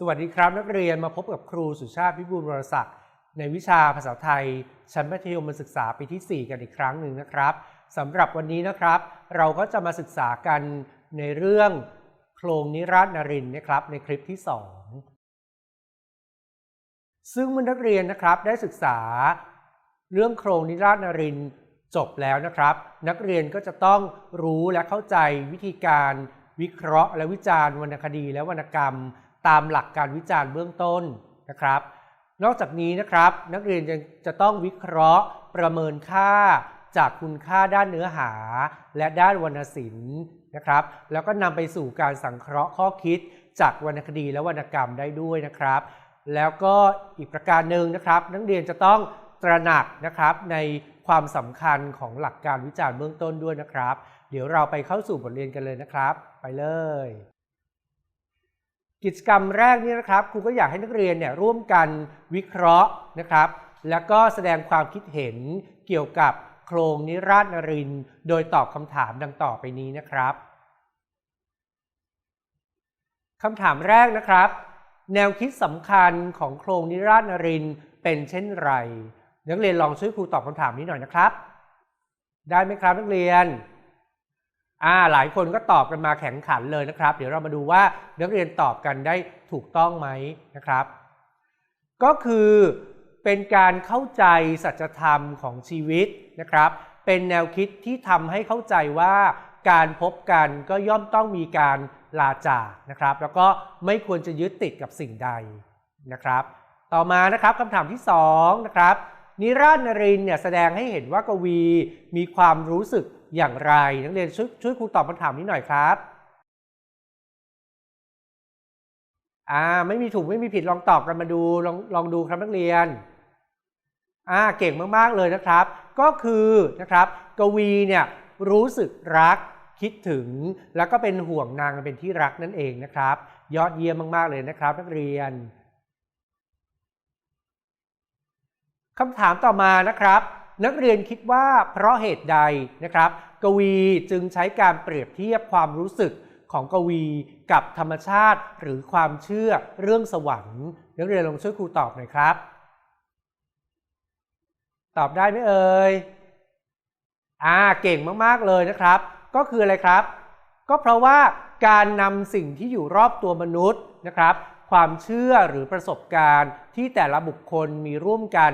สวัสดีครับ นักเรียนมาพบกับครูสุชาติพิบูลวรศักดิ์ในวิชาภาษาไทย ชั้นมัธยมศึกษาปีที่ 4 กันอีกครั้งหนึ่งนะครับสำหรับวันนี้นะครับ เราก็จะมาศึกษากันในเรื่องโครงนิราศนรินทร์นะครับ ในคลิปที่ 2 ซึ่งเมื่อนักเรียนนะครับได้ศึกษา เรื่องโครงนิราศนรินจบแล้วนะครับ นักเรียนก็จะต้องรู้และเข้าใจวิธีการวิเคราะห์ และวิจารณ์วรรณคดีและวรรณกรรม ตามหลักการวิจารณ์เบื้องต้นนะครับ นอกจากนี้นะครับ นักเรียนยังจะต้องวิเคราะห์ประเมินค่าจากคุณค่าด้านเนื้อหา และด้านวรรณศิลป์นะครับ แล้วก็นำไปสู่การสังเคราะห์ข้อคิด จากวรรณคดีและวรรณกรรมได้ด้วยนะครับ แล้วก็อีกประการหนึ่งนะครับ นักเรียนจะต้องตระหนักนะครับในความสำคัญของหลักการวิจารณ์เบื้องต้นด้วยนะครับ เดี๋ยวเราไปเข้าสู่บทเรียนกันเลยนะครับ ไปเลย กิจกรรมแรกนี้นะครับครูก็อยากให้นักเรียนเนี่ยร่วมกันวิเคราะห์นะครับ แล้วก็แสดงความคิดเห็นเกี่ยวกับโครงนิราศนริน โดยตอบคำถามดังต่อไปนี้นะครับคำถามแรกนะครับ แนวคิดสำคัญของโครงนิราศนรินเป็นเช่นไร นักเรียนลองช่วยครูตอบคำถามนี้หน่อยนะครับ ได้ไหมครับนักเรียน อ่าหลายคนก็ตอบกันมาแข่งขันเลยนะครับ เดี๋ยวเรามาดูว่านักเรียนตอบกันได้ถูกต้องไหมนะครับ ก็คือเป็นการเข้าใจสัจธรรมของชีวิตนะครับ เป็นแนวคิดที่ทำให้เข้าใจว่าการพบกันก็ย่อมต้องมีการลาจากนะครับ แล้วก็ไม่ควรจะยึดติดกับสิ่งใดนะครับ ต่อมานะครับคำถามที่2นะครับนิราศนรินเนี่ยแสดงให้เห็นว่ากวีมีความรู้สึก อย่างไร นักเรียนช่วยช่วยครูตอบคำถามนี้หน่อยครับอ่าไม่มีถูกไม่มีผิดลองตอบกันมาดูลองลองดูครับนักเรียนอ่าเก่งมากๆเลยนะครับ ก็คือนะครับกวีเนี่ยรู้สึกรักคิดถึง แล้วก็เป็นห่วงนางเป็นที่รักนั่นเองนะครับ ยอดเยี่ยมมากๆเลยนะครับ นักเรียนคำถามต่อมานะครับ นักเรียนคิดว่าเพราะเหตุใดนะครับ กวีจึงใช้การเปรียบเทียบความรู้สึกของกวีกับธรรมชาติหรือความเชื่อเรื่องสวรรค์นักเรียนลองช่วยครูตอบหน่อยครับ ตอบได้ไหมเอ่ยอ่าเก่งมากๆเลยนะครับ ก็คืออะไรครับ ก็เพราะว่าการนำสิ่งที่อยู่รอบตัวมนุษย์นะครับ ความเชื่อหรือประสบการณ์ที่แต่ละบุคคลมีร่วมกัน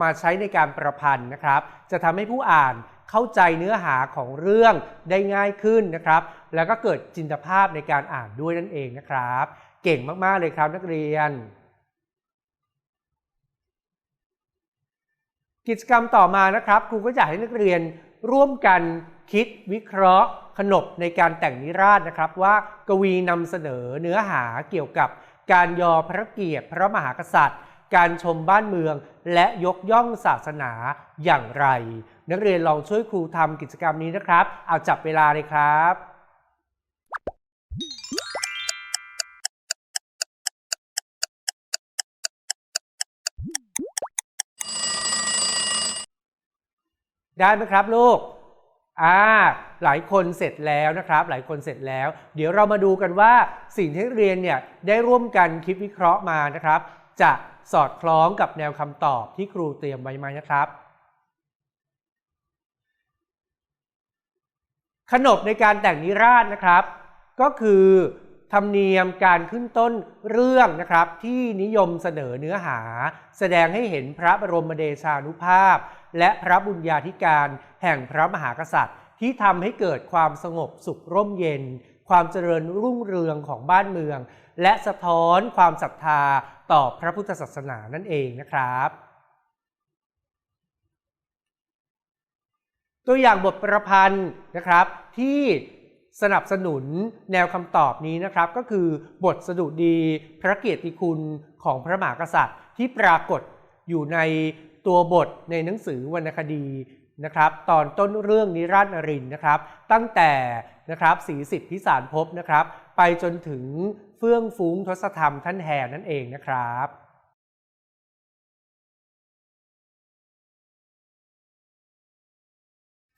มาใช้ในการประพันธ์นะครับ จะทำให้ผู้อ่านเข้าใจเนื้อหาของเรื่องได้ง่ายขึ้นนะครับ แล้วก็เกิดจินตภาพในการอ่านด้วยนั่นเองนะครับ เก่งมากๆเลยครับนักเรียน กิจกรรมต่อมานะครับครูก็อยากให้นักเรียนร่วมกันคิดวิเคราะห์ ขนบในการแต่งนิราศนะครับ ว่ากวีนำเสนอเนื้อหาเกี่ยวกับการยอพระเกียรติพระมหากษัตริย์ การชมบ้านเมือง และยกย่องศาสนาอย่างไร นักเรียนลองช่วยครูทำกิจกรรมนี้นะครับ เอาจับเวลาเลยครับได้ไหมครับลูก อ่า หลายคนเสร็จแล้วนะครับ หลายคนเสร็จแล้ว เดี๋ยวเรามาดูกันว่าสิ่งที่เรียนเนี่ยได้ร่วมกันคิดวิเคราะห์มานะครับ จะสอดคล้องกับแนวคำตอบที่ครูเตรียมไว้ไหมนะครับ ขนบในการแต่งนิราศนะครับ ก็คือธรรมเนียมการขึ้นต้นเรื่องนะครับ ที่นิยมเสนอเนื้อหา แสดงให้เห็นพระบรมเดชานุภาพ และพระบุญญาธิการแห่งพระมหากษัตริย์ ที่ทำให้เกิดความสงบสุขร่มเย็น ความเจริญรุ่งเรืองของบ้านเมือง และสะท้อนความศรัทธาต่อพระพุทธศาสนานั่นเองนะครับ ตัวอย่างบทประพันธ์นะครับที่สนับสนุนแนวคำตอบนี้นะครับ ก็คือบทสดุดีพระเกียรติคุณของพระมหากษัตริย์ ที่ปรากฏอยู่ในตัวบทในหนังสือวรรณคดีนะครับ ตอนต้นเรื่องนิราศนรินทร์นะครับ ตั้งแต่นะครับสีสิทธิสารภพนะครับ ไปจนถึง เฟื่องฟุ้งทศธรรมท่านแห่นั่นเองนะครับ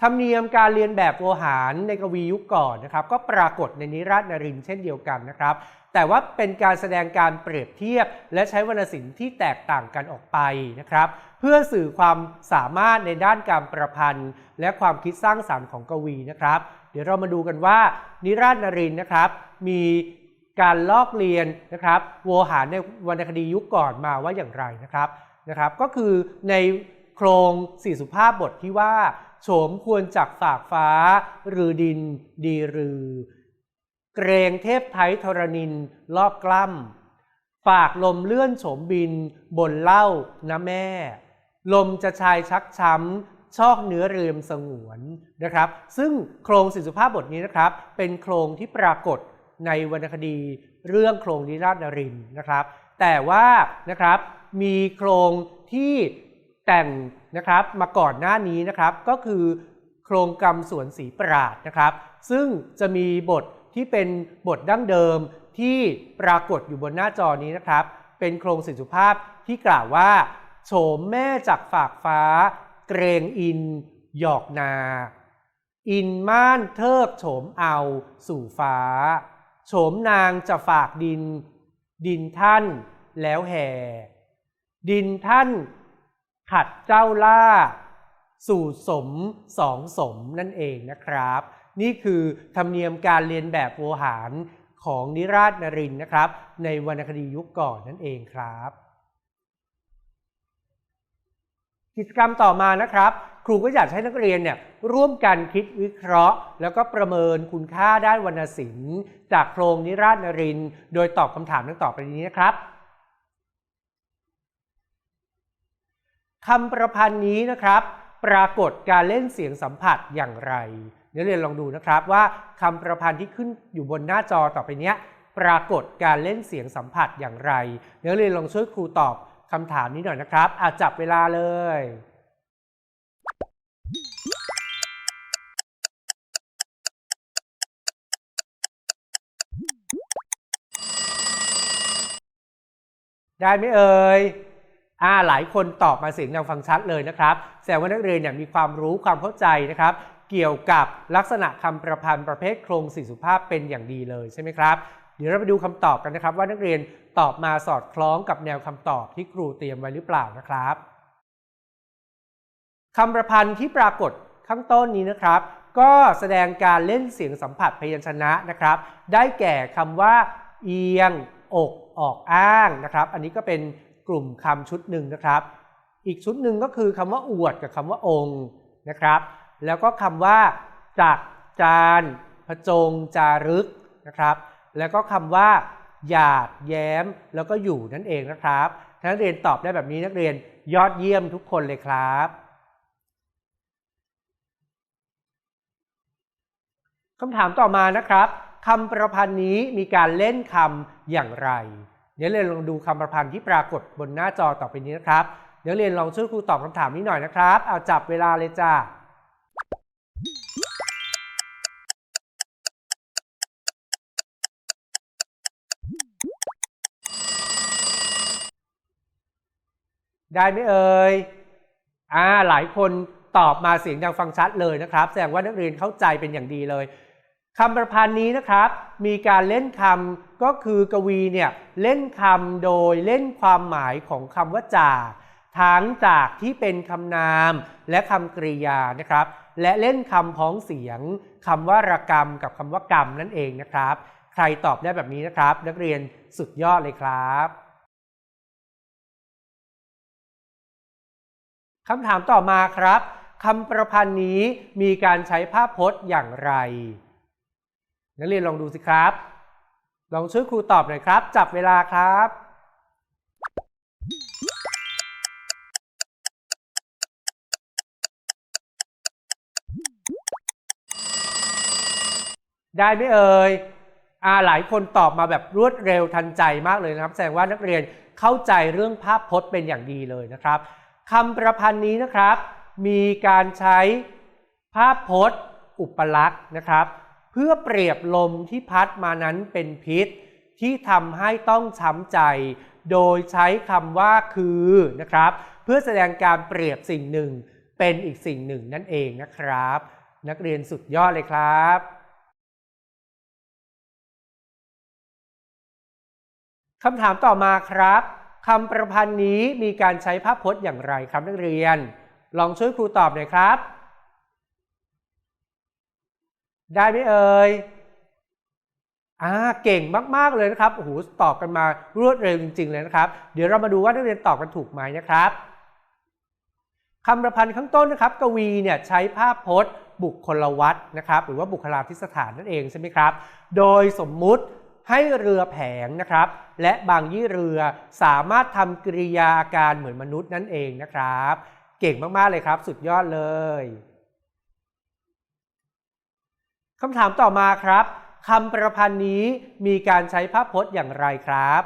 ธรรมเนียมการเรียนแบบโวหารในกวียุคก่อนนะครับ ก็ปรากฏในนิราชนรินเช่นเดียวกันนะครับ แต่ว่าเป็นการแสดงการเปรียบเทียบ และใช้วรรณศิลป์ที่แตกต่างกันออกไปนะครับ เพื่อสื่อความสามารถในด้านการประพันธ์ และความคิดสร้างสรรค์ของกวีนะครับ เดี๋ยวเรามาดูกันว่านิราชนรินนะครับ มี การลอกเรียนนะครับโวหารในวรรณคดียุคก่อนมาว่าอย่างไรนะครับนะครับ ก็คือในโครงสี่สุภาพบทที่ว่าโฉมควรจากฝากฟ้า รือดิน ดีรือ เกรงเทพไทยธรณินรอบกล้ำฝากลมเลื่อนโฉมบิน บนเล่านะแม่ ลมจะชายชักช้ำชอกเนื้อเรียมสงวนนะครับ ซึ่งโครงสิสุภาพบทนี้นะครับ เป็นโครงที่ปรากฏ ในวรรณคดีเรื่องโครงนิราชนรินนะครับ แต่ว่านะครับมีโครงที่แต่งนะครับมาก่อนหน้านี้นะครับก็คือโครงกรรมสวนสีปราดนะครับ ซึ่งจะมีบทที่เป็นบทดั้งเดิมที่ปรากฏอยู่บนหน้าจอนี้นะครับ เป็นโครงสิสุภาพที่กล่าวว่าโฉมแม่จากฝากฟ้า เกรงอิน หยอกนา อินม่านเทิกโฉมเอาสู่ฟ้า โฉมนางจะฝากดิน ดินท่านแล้วแห่ ดินท่านขัดเจ้าล่า สู่สมสองสมนั่นเองนะครับ นี่คือธรรมเนียมการเรียนแบบโวหารของนิราชนรินทร์นะครับ ในวรรณคดียุคก่อนนั่นเองครับ กิจกรรมต่อมานะครับ ครูก็อยากให้นักเรียนเนี่ยร่วมกันคิดวิเคราะห์ แล้วก็ประเมินคุณค่าด้านวรรณศิลป์ จากโครงนิราชนริน โดยตอบคำถามดังต่อไปนี้นะครับคำประพันธ์นี้นะครับ ปรากฏการเล่นเสียงสัมผัสอย่างไรนักเรียนลองดูนะครับว่าคำประพันธ์ที่ขึ้นอยู่บนหน้าจอต่อไปนี้ปรากฏการเล่นเสียงสัมผัสอย่างไรนักเรียนลองช่วยครูตอบคำถามนี้หน่อยนะครับอาจับเวลาเลย ได้ไหมเอ่ยอ่าหลายคนตอบมาเสียงดังฟังชัดเลยนะครับแสดงว่านักเรียนเนี่ยมีความรู้ความเข้าใจนะครับ เกี่ยวกับลักษณะคำประพันธ์ประเภทโครงสี่สุภาพเป็นอย่างดีเลยใช่ไหมครับเดี๋ยวเราไปดูคำตอบกันนะครับ ว่านักเรียนตอบมาสอดคล้องกับแนวคำตอบที่ครูเตรียมไว้หรือเปล่านะครับคำประพันธ์ที่ปรากฏข้างต้นนี้นะครับ ก็แสดงการเล่นเสียงสัมผัสพยัญชนะนะครับ ได้แก่คำว่า เอียง อก ออกอ้างนะครับ อันนี้ก็เป็นกลุ่มคำชุดหนึ่งนะครับ อีกชุดหนึ่งก็คือคำว่าอวดกับคำว่าองค์นะครับ แล้วก็คำว่าจักจานพจงจารึกนะครับ แล้วก็คำว่าหยาดแย้มแล้วก็อยู่นั่นเองนะครับถ้านักเรียนตอบได้แบบนี้นักเรียนยอดเยี่ยมทุกคนเลยครับคำถามต่อมานะครับ คำประพันธ์นี้มีการเล่นคำอย่างไร เดี๋ยวเรียนลองดูคำประพันธ์ที่ปรากฏบนหน้าจอต่อไปนี้นะครับ เดี๋ยวเรียนลองช่วยครูตอบคำถามนี้หน่อยนะครับ เอาจับเวลาเลยจ้าได้ไหมเอ่ย อ่า หลายคนตอบมาเสียงดังฟังชัดเลยนะครับ แสดงว่านักเรียนเข้าใจเป็นอย่างดีเลย คำประพันธ์นี้นะครับ มีการเล่นคำก็คือกวีเนี่ยเล่นคำโดยเล่นความหมายของคำว่าจากทั้งจากที่เป็นคำนามและคำกริยานะครับ และเล่นคำพ้องเสียงคำว่าระกรรมกับคำว่ากรรมนั่นเองนะครับ ใครตอบได้แบบนี้นะครับ นักเรียนสุดยอดเลยครับคำถามต่อมาครับคำประพันธ์นี้มีการใช้ภาพพจน์อย่างไร นักเรียนลองดูสิครับ ลองช่วยครูตอบหน่อยครับ จับเวลาครับได้ไหมเอ่ยอาหลายคนตอบมาแบบรวดเร็วทันใจมากเลยนะครับ แสดงว่านักเรียนเข้าใจเรื่องภาพพจน์เป็นอย่างดีเลยนะครับคำประพันธ์นี้นะครับ มีการใช้ภาพพจน์ อุปลักษณ์นะครับ พื่อเปรียบลมที่พัดมานั้นเป็นพิษ ที่ทำให้ต้องช้ำใจ โดยใช้คำว่าคือนะครับ เพื่อแสดงการเปรียบสิ่งหนึ่ง เป็นอีกสิ่งหนึ่งนั่นเองนะครับ นักเรียนสุดยอดเลยครับ คำถามต่อมาครับคำประพันธ์นี้มีการใช้ภาพพจน์อย่างไรครับนักเรียน ลองช่วยครูตอบหน่อยครับ ได้ไหมเอ่ยอ่าเก่งมาก ๆ เลยนะครับโอ้โหตอบกันมารวดเร็วจริง ๆ เลยนะครับ เดี๋ยวเรามาดูว่านักเรียนตอบกันถูกไหมนะครับคำประพันธ์ข้างต้นนะครับ กวีเนี่ยใช้ภาพพจน์ บุคคลวัตนะครับ หรือว่าบุคลาธิสถานนั่นเองใช่ไหมครับ โดยสมมุติให้เรือแผงนะครับ และบางยี่เรือสามารถทำกริยาอาการเหมือนมนุษย์นั่นเองนะครับ เก่งมาก ๆ เลยครับ สุดยอดเลย คำถามต่อมาครับคำประพันธ์นี้มีการใช้ภาพพจน์อย่างไรครับ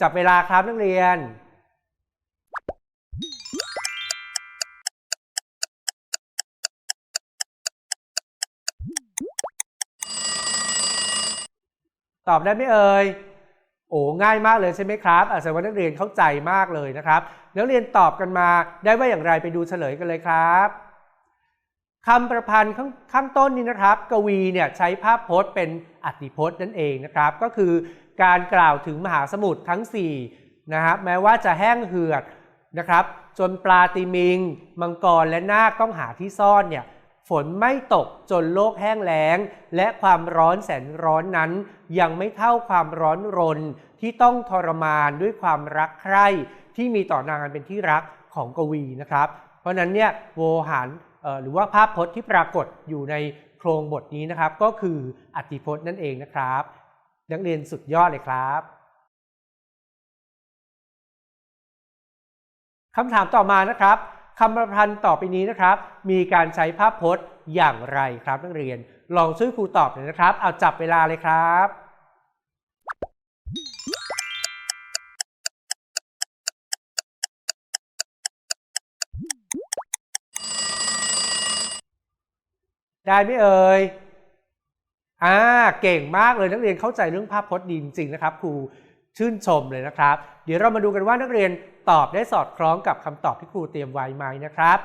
จับเวลาครับนักเรียน ตอบได้ไหมเอ่ยโอ้ง่ายมากเลยใช่ไหมครับอาจจะว่านักเรียนเข้าใจมากเลยนะครับ นักเรียนตอบกันมาได้ว่าอย่างไรไปดูเฉลยกันเลยครับ คำประพันธ์ข้างางต้นนี้นะครับ กวีเนี่ยใช้ภาพพจน์เป็นอธิพจน์นั่นเองนะครับ ก็คือการกล่าวถึงมหาสมุทรทั้ง4นะครับแม้ว่าจะแห้งเหือดนะครับ จนปลาติมิง มังกรและนาคต้องหาที่ซ่อนเนี่ยฝนไม่ตกจนโลกแห้งแล้ง และความร้อนแสนร้อนนั้น ยังไม่เท่าความร้อนรนที่ต้องทรมานด้วยความรักใคร่ที่มีต่อนางอันเป็นที่รักของกวีนะครับ เพราะนั้นเนี่ยโวหาร หรือว่าภาพพจน์ที่ปรากฏอยู่ในโครงบทนี้นะครับ ก็คืออธิพจน์นั่นเองนะครับ นักเรียนสุดยอดเลยครับคำถามต่อมานะครับคำประพันธ์ต่อไปนี้นะครับ มีการใช้ภาพพจน์อย่างไรครับนักเรียน ลองช่วยครูตอบหน่อยนะครับ เอาจับเวลาเลยครับ ได้ไหมเอ่ยอ่าเก่งมากเลยนักเรียนเข้าใจเรื่องภาพพจน์ดีจริงๆนะครับครูชื่นชมเลยนะครับ เดี๋ยวเรามาดูกันว่านักเรียนตอบได้สอดคล้องกับคำตอบที่ครูเตรียมไว้ไหมนะครับ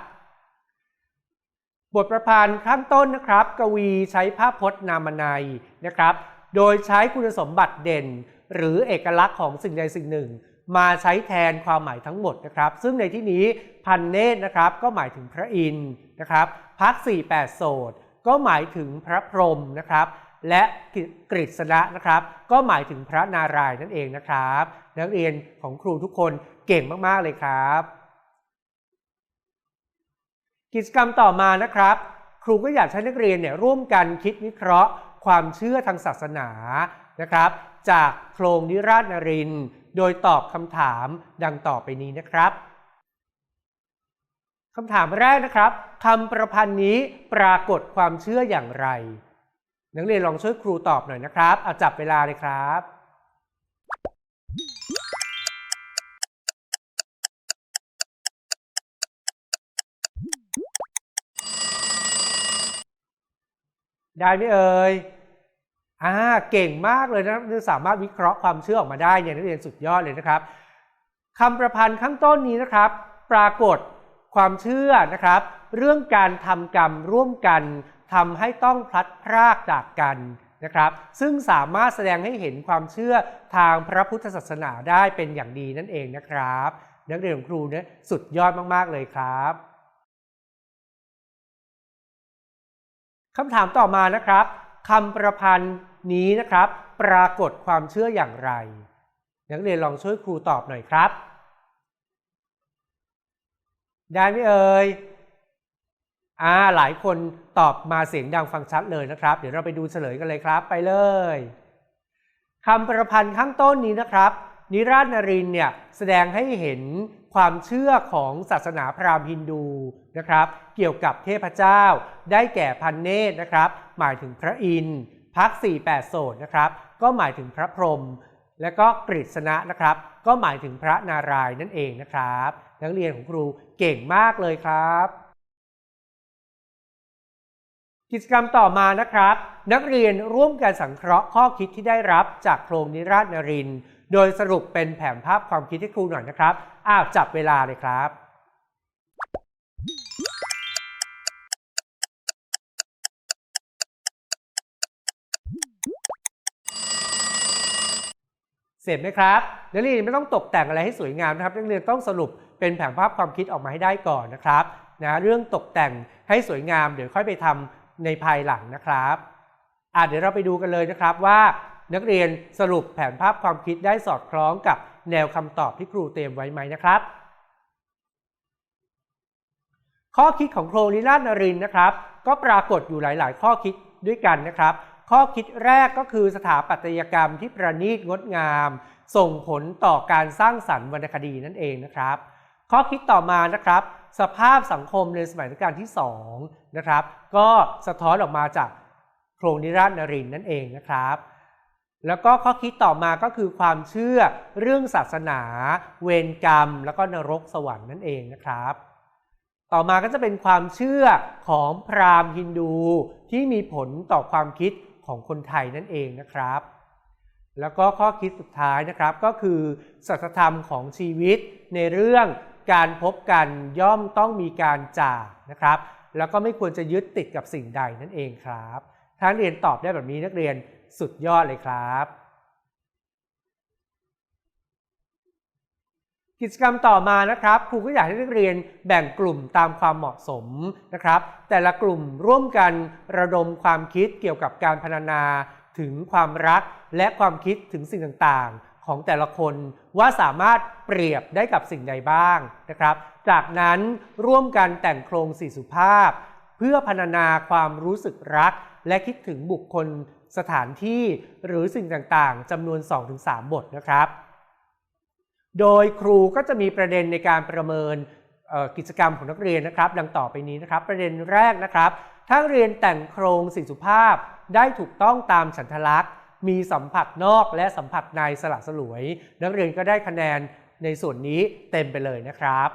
บทประพันธ์ข้างต้นนะครับ กวีใช้ภาพพจน์นามนัยนะครับ โดยใช้คุณสมบัติเด่น หรือเอกลักษณ์ของสิ่งใดสิ่งหนึ่ง มาใช้แทนความหมายทั้งหมดนะครับ ซึ่งในที่นี้พันเนตรนะครับ ก็หมายถึงพระอินทร์นะครับพักสี่แปดโสด ก็หมายถึงพระพรหมนะครับ และกฤษณะนะครับ ก็หมายถึงพระนารายณ์นั่นเองนะครับ นักเรียนของครูทุกคนเก่งมากๆเลยครับ กิจกรรมต่อมานะครับ ครูก็อยากให้นักเรียนเนี่ยร่วมกันคิดวิเคราะห์ ความเชื่อทางศาสนานะครับ จากโครงนิราชนริน โดยตอบคำถามดังต่อไปนี้นะครับ คำถามแรกนะครับคำประพันธ์นี้ปรากฏความเชื่ออย่างไร นักเรียนลองช่วยครูตอบหน่อยนะครับเอาจับเวลาเลยครับ ได้ไหมเอ่ยอ่าเก่งมากเลยนะสามารถวิเคราะห์ความเชื่อออกมาได้เนี่ยนักเรียนสุดยอดเลยนะครับคำประพันธ์ข้างต้นนี้นะครับ ปรากฏ ความเชื่อนะครับ เรื่องการทำกรรมร่วมกันทำให้ต้องพลัดพรากจากกันนะครับ ซึ่งสามารถแสดงให้เห็นความเชื่อทางพระพุทธศาสนาได้เป็นอย่างดีนั่นเองนะครับ นักเรียนของครูเนี่ยสุดยอดมากๆเลยครับคำถามต่อมานะครับคำประพันธ์นี้นะครับ ปรากฏความเชื่ออย่างไร นักเรียนลองช่วยครูตอบหน่อยครับ ได้ไหมเอ่ยอ่าหลายคนตอบมาเสียงดังฟังชัดเลยนะครับ เดี๋ยวเราไปดูเฉลยกันเลยครับไปเลยคำประพันธ์ข้างต้นนี้นะครับ นิราชนรินเนี่ยแสดงให้เห็นความเชื่อของศาสนาพราหมณ์ฮินดูนะครับ เกี่ยวกับเทพเจ้า ได้แก่พันเนตรนะครับ หมายถึงพระอินทร์พักสี่แปดโสดนะครับ ก็หมายถึงพระพรหมและก็กฤษณะนะครับ ก็หมายถึงพระนารายณ์นั่นเองนะครับ นักเรียนของครูเก่งมากเลยครับ กิจกรรมต่อมานะครับ นักเรียนร่วมกันสังเคราะห์ข้อคิดที่ได้รับจากโครงนิราศนริน โดยสรุปเป็นแผนภาพความคิดให้ครูหน่อยนะครับอ้าวจับเวลาเลยครับเสร็จไหมครับนักเรียนไม่ต้องตกแต่งอะไรให้สวยงามนะครับนักเรียนต้องสรุป เป็นแผนภาพความคิดออกมาให้ได้ก่อนนะครับนะเรื่องตกแต่งให้สวยงามเดี๋ยวค่อยไปทำในภายหลังนะครับอะเดี๋ยวเราไปดูกันเลยนะครับว่านักเรียนสรุปแผนภาพความคิดได้สอดคล้องกับแนวคำตอบที่ครูเตรียมไว้ไหมนะครับ ข้อคิดของโครงนิราชนรินนะครับ ก็ปรากฏอยู่หลาย ๆ ข้อคิดด้วยกันนะครับ ข้อคิดแรกก็คือสถาปัตยกรรมที่ประณีตงดงาม ส่งผลต่อการสร้างสรรค์วรรณคดีนั่นเองนะครับ ข้อคิดต่อมานะครับ สภาพสังคมในสมัยรัชกาลที่2นะครับก็สะท้อนออกมาจากโครงนิราชนรินนั่นเองนะครับ แล้วก็ข้อคิดต่อมาก็คือความเชื่อเรื่องศาสนา เวรกรรม แล้วก็นรกสวรรค์นั่นเองนะครับ ต่อมาก็จะเป็นความเชื่อของพราหมณ์ฮินดูที่มีผลต่อความคิดของคนไทยนั่นเองนะครับแล้วก็ข้อคิดสุดท้ายนะครับก็คือ สัจธรรมของชีวิตในเรื่อง การพบกันย่อมต้องมีการจากนะครับ แล้วก็ไม่ควรจะยึดติดกับสิ่งใดนั่นเองครับถ้านเรียนตอบได้แบบนี้นักเรียนสุดยอดเลยครับ กิจกรรมต่อมานะครับครูก็อยากให้นักเรียนแบ่งกลุ่มตามความเหมาะสมนะครับ แต่ละกลุ่มร่วมกันระดมความคิดเกี่ยวกับการพรรณนาถึงความรักและความคิดถึงสิ่งต่างๆ ของแต่ละคนว่าสามารถเปรียบได้กับสิ่งใดบ้างนะครับ จากนั้นร่วมกันแต่งโครงสี่สุภาพ เพื่อพรรณนาความรู้สึกรัก และคิดถึงบุคคลสถานที่หรือสิ่งต่างๆจำนวน 2-3 บทนะครับ โดยครูก็จะมีประเด็นในการประเมินกิจกรรมของนักเรียนนะครับ ดังต่อไปนี้นะครับ ประเด็นแรกนะครับ ถ้าเรียนแต่งโครงสิ่งสุภาพได้ถูกต้องตามฉันทลักษณ์ มีสัมผัสนอกและสัมผัสในสละสลวย นักเรียนก็ได้คะแนนในส่วนนี้เต็มไปเลยนะครับ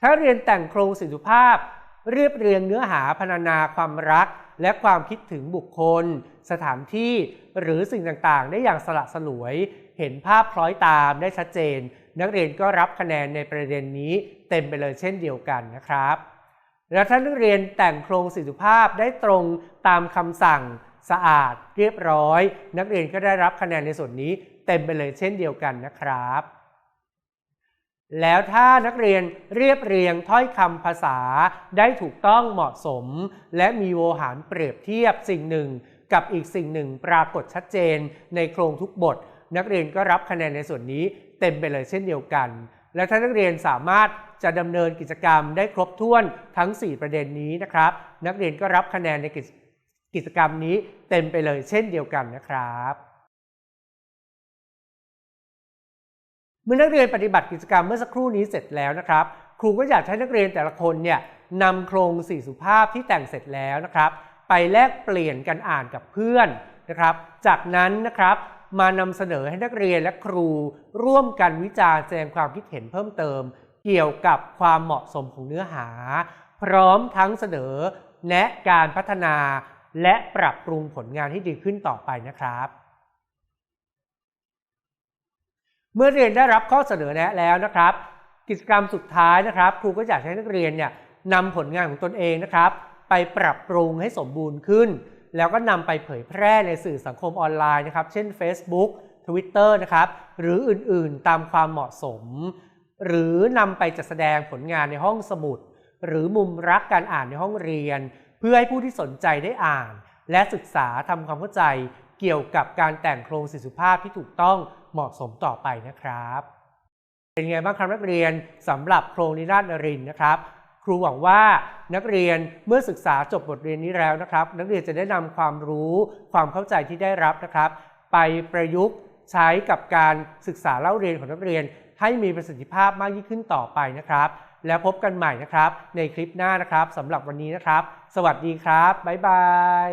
ถ้าเรียนแต่งโครงสิ่งสุภาพ เรียบเรียงเนื้อหาพรรณนาความรัก และความคิดถึงบุคคล สถานที่หรือสิ่งต่างๆ ได้อย่างสละสลวย เห็นภาพคล้อยตามได้ชัดเจน นักเรียนก็รับคะแนนในประเด็นนี้เต็มไปเลยเช่นเดียวกันนะครับ และถ้านักเรียนแต่งโครงสิสุภาพได้ตรงตามคำสั่ง สะอาดเรียบร้อย นักเรียนก็ได้รับคะแนนในส่วนนี้เต็มไปเลยเช่นเดียวกันนะครับ แล้วถ้านักเรียนเรียบเรียงถ้อยคำภาษาได้ถูกต้องเหมาะสม และมีโวหารเปรียบเทียบสิ่งหนึ่ง กับอีกสิ่งหนึ่งปรากฏชัดเจนในโครงทุกบท นักเรียนก็รับคะแนนในส่วนนี้เต็มไปเลยเช่นเดียวกัน และถ้านักเรียนสามารถจะดำเนินกิจกรรมได้ครบถ้วนทั้ง 4 ประเด็นนี้นะครับ นักเรียนก็รับคะแนนในกิจ กิจกรรมนี้เต็มไปเลยเช่นเดียวกันนะครับเมื่อนักเรียนปฏิบัติกิจกรรมเมื่อสักครู่นี้เสร็จแล้วนะครับ ครูก็อยากให้นักเรียนแต่ละคนเนี่ยนำโครงสี่สุภาพที่แต่งเสร็จแล้วนะครับ ไปแลกเปลี่ยนกันอ่านกับเพื่อนนะครับ จากนั้นนะครับมานำเสนอให้นักเรียนและครูร่วมกันวิจารณ์แสดงความคิดเห็นเพิ่มเติม เกี่ยวกับความเหมาะสมของเนื้อหา พร้อมทั้งเสนอ แนะการพัฒนา และปรับปรุงผลงานให้ดีขึ้นต่อไปนะครับ เมื่อเรียนได้รับข้อเสนอแนะแล้วนะครับ กิจกรรมสุดท้ายนะครับ ครูก็อยากให้นักเรียนเนี่ยนำผลงานของตนเองนะครับ ไปปรับปรุงให้สมบูรณ์ขึ้น แล้วก็นำไปเผยแพร่ในสื่อสังคมออนไลน์นะครับ เช่น Facebook Twitter นะครับ หรืออื่นๆตามความเหมาะสม หรือนำไปจัดแสดงผลงานในห้องสมุด หรือมุมรักการอ่านในห้องเรียน เพื่อให้ผู้ที่สนใจได้อ่าน และศึกษาทำความเข้าใจเกี่ยวกับการแต่งโครงสิสุภาพที่ถูกต้องเหมาะสมต่อไปนะครับ เป็นไงบ้างครับนักเรียนสำหรับโครงนิราศนรินทร์นะครับ ครูหวังว่านักเรียนเมื่อศึกษาจบบทเรียนนี้แล้วนะครับ นักเรียนจะได้นำความรู้ความเข้าใจที่ได้รับนะครับ ไปประยุกต์ใช้กับการศึกษาเล่าเรียนของนักเรียนให้มีประสิทธิภาพมากยิ่งขึ้นต่อไปนะครับ แล้วพบกันใหม่นะครับ ในคลิปหน้านะครับสำหรับวันนี้นะครับ สวัสดีครับ บ๊ายบาย